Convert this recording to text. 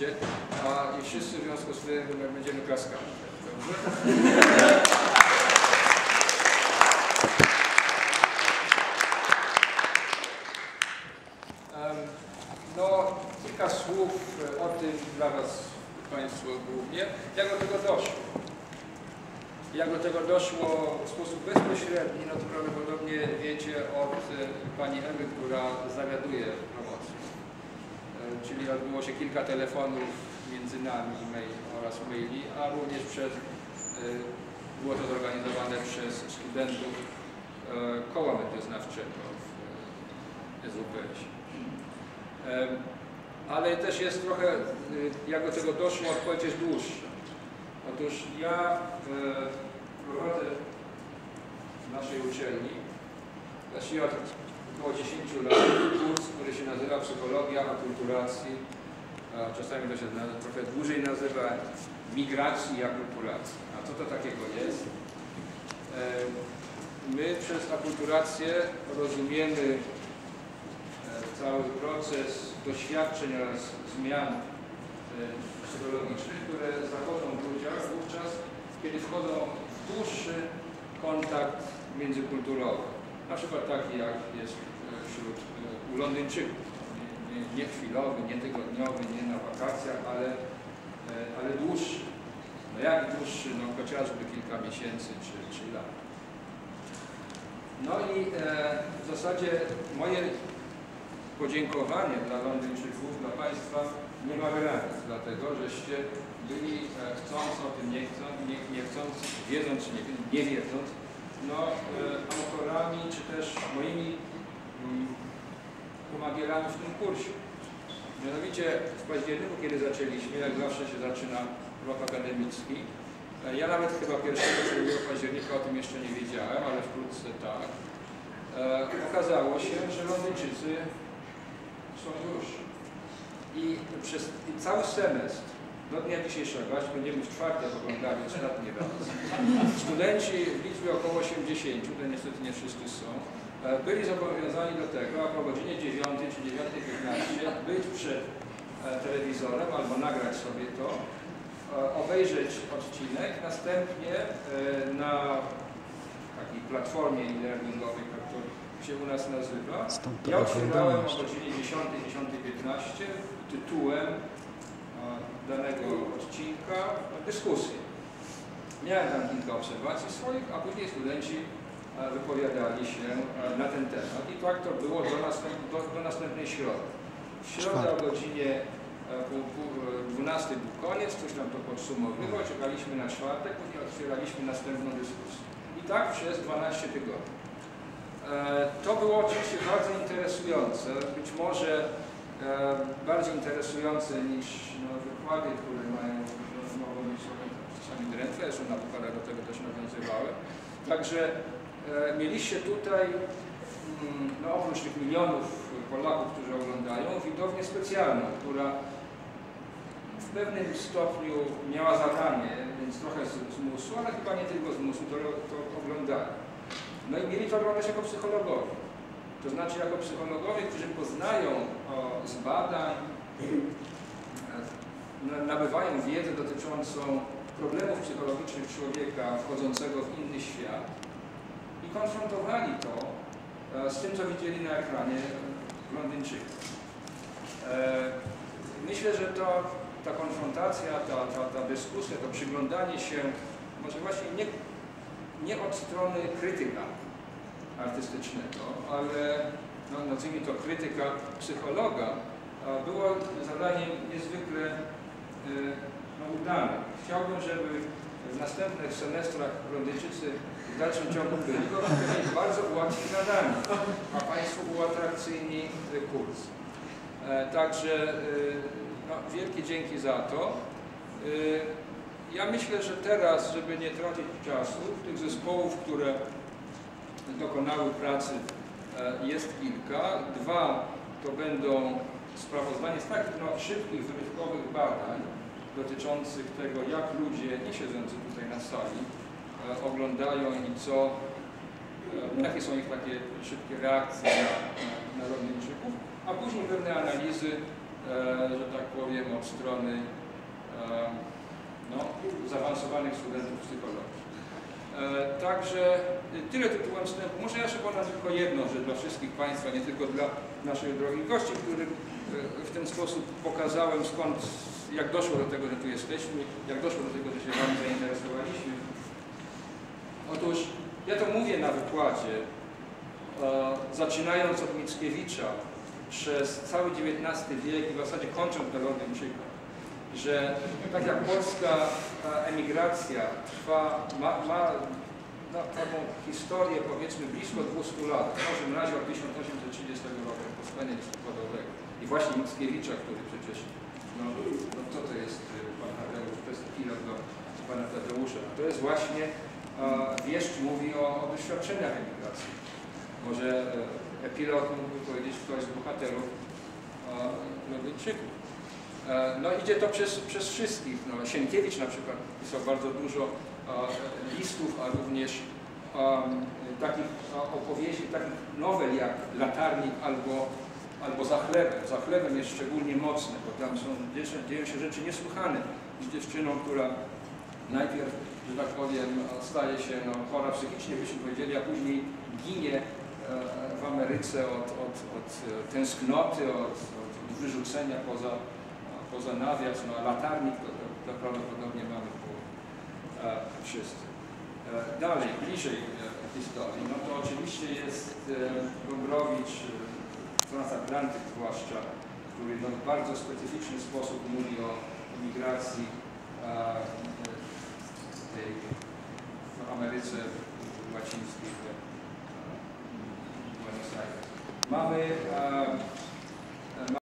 jesteście, a i wszyscy w związku z tym będziemy klaskali. Dobrze? No, kilka słów o tym dla Was, Państwo głównie, jak do tego doszło. Jak do tego doszło w sposób bezpośredni, no to prawdopodobnie wiecie od e, Pani Ewy, która zawiaduje promocją. E, Czyli odbyło się kilka telefonów między nami mail, oraz maili, a również przez, e, było to zorganizowane przez studentów e, koła medioznawczego w SWPS. Ale też jest trochę, jak do tego doszło, odpowiedź jest dłuższa. Otóż ja prowadzę w naszej uczelni, właściwie od około 10 lat, kurs, który się nazywa Psychologia akulturacji. a Czasami to się trochę dłużej nazywa migracji i akulturacji. A co to takiego jest? Em, My przez akulturację rozumiemy e, cały proces doświadczeń oraz zmian e, psychologicznych, które zachodzą w ludziach wówczas, kiedy wchodzą w dłuższy kontakt międzykulturowy. Na przykład taki jak jest e, wśród e, u Londyńczyków. Nie, nie, chwilowy, nie tygodniowy, nie na wakacjach, ale, e, ale dłuższy. No jak dłuższy? No chociażby kilka miesięcy czy, czy lat. No i w zasadzie moje podziękowanie dla Londyńczyków, dla Państwa nie ma granic, dlatego żeście byli chcąc o tym, nie chcąc, nie, nie chcąc, wiedząc czy nie, nie wiedząc, no, e, autorami czy też moimi mm, pomagierami w tym kursie. Mianowicie w październiku, kiedy zaczęliśmy, jak zawsze się zaczyna rok akademicki, e, ja nawet chyba 1 czy 2 października o tym jeszcze nie wiedziałem, ale wkrótce tak. E, okazało się, że Londyńczycy są już. I przez i cały semestr do dnia dzisiejszego, aż będziemy w czwartek oglądali ostatni raz, studenci w liczbie około 80, to niestety nie wszyscy są, e, byli zobowiązani do tego, aby o godzinie 9 czy 9.15 być przed e, telewizorem albo nagrać sobie to, e, obejrzeć odcinek, następnie na takiej platformie e-learningowej, jak to się u nas nazywa, ja otrzymałem o godzinie 10, 10.15 tytułem danego odcinka dyskusję. Miałem tam kilka obserwacji swoich, a później studenci e, wypowiadali się e, na ten temat. I tak to było do, następ, do, do następnej środy. W środę o godzinie e, pół, pół, e, 12 był koniec, ktoś tam to podsumowywał, czekaliśmy na czwartek, później otwieraliśmy następną dyskusję. I tak przez 12 tygodni. E, To było oczywiście bardzo interesujące, być może e, bardziej interesujące niż no, wykłady, które mają, no, mogą być czasami drętwe, zresztą na wykładach do tego też nawiązywałem. Także e, mieliście tutaj, mm, no, oprócz tych milionów Polaków, którzy oglądają, widownię specjalną, która w pewnym stopniu miała zadanie, więc trochę z, ale chyba nie tylko z musu, to, to oglądali. No i mieli to oglądać jako psychologowie. To znaczy jako psychologowie, którzy poznają o, z badań, e, na- nabywają wiedzę dotyczącą problemów psychologicznych człowieka wchodzącego w inny świat i konfrontowali to e, z tym, co widzieli na ekranie Londyńczyków. E, Myślę, że to, ta konfrontacja, ta, ta, ta dyskusja, to przyglądanie się, może właśnie nie, nie od strony krytyka artystycznego, ale no, nazwijmy to krytyka psychologa, było zadaniem niezwykle e, no, udane. Chciałbym, żeby w następnych semestrach Londyńczycy w dalszym ciągu byli, bo bardzo ułatwi zadanie, a Państwu uatrakcyjni e, kurs. E, Także e, no, wielkie dzięki za to. Ja myślę, że teraz, żeby nie tracić czasu, tych zespołów, które dokonały pracy e, jest kilka. Dwa to będą sprawozdanie z takich no, szybkich, wyrywkowych badań dotyczących tego, jak ludzie, nie siedzący tutaj na sali, e, oglądają i co, e, jakie są ich takie szybkie reakcje na, na, Londyńczyków, a później pewne analizy że tak powiem, od strony no, zaawansowanych studentów psychologii. E, Także y, tyle tytułem wstępu. Ja jeszcze podam tylko jedno, że dla wszystkich Państwa, nie tylko dla naszych drogich gości, którym y, w ten sposób pokazałem skąd, jak doszło do tego, że tu jesteśmy, jak doszło do tego, że się Wami zainteresowaliśmy. Otóż ja to mówię na wykładzie, e, zaczynając od Mickiewicza przez cały XIX wiek i w zasadzie kończąc Narodowczyka, że tak jak polska e, emigracja trwa, ma, ma no, taką historię powiedzmy blisko 200 lat, w każdym razie od 1830 roku, powstania listopadowego i właśnie Mickiewicza, który przecież, no, no co to jest y, pan Tadeusz, to jest pilot do pana Tadeusza, to jest właśnie e, wieszcz mówi o, o doświadczeniach emigracji. Może e, epilog mógłby powiedzieć ktoś z bohaterów e. E, No idzie to przez, przez wszystkich. No, Sienkiewicz na przykład pisał bardzo dużo e, listów, a również em, takich e, opowieści, takich nowel jak Latarnik albo, albo Za chlebem. Za chlebem jest szczególnie mocny, bo tam są, dzieją- się rzeczy niesłychane z dziewczyną, która najpierw, że tak powiem, staje się no, chora psychicznie, byśmy powiedzieli, a później ginie w Ameryce od, od, od tęsknoty, od, od wyrzucenia poza, poza nawias, no a latarnik to, to, to prawdopodobnie mamy po e, wszyscy. E, dalej, bliżej e, historii, no to oczywiście jest e, Gombrowicz, e, transatlantyk zwłaszcza, który no, w bardzo specyficzny sposób mówi o migracji e, tej w Ameryce Łacińskiej, w e, Buenos Aires. Mamy e,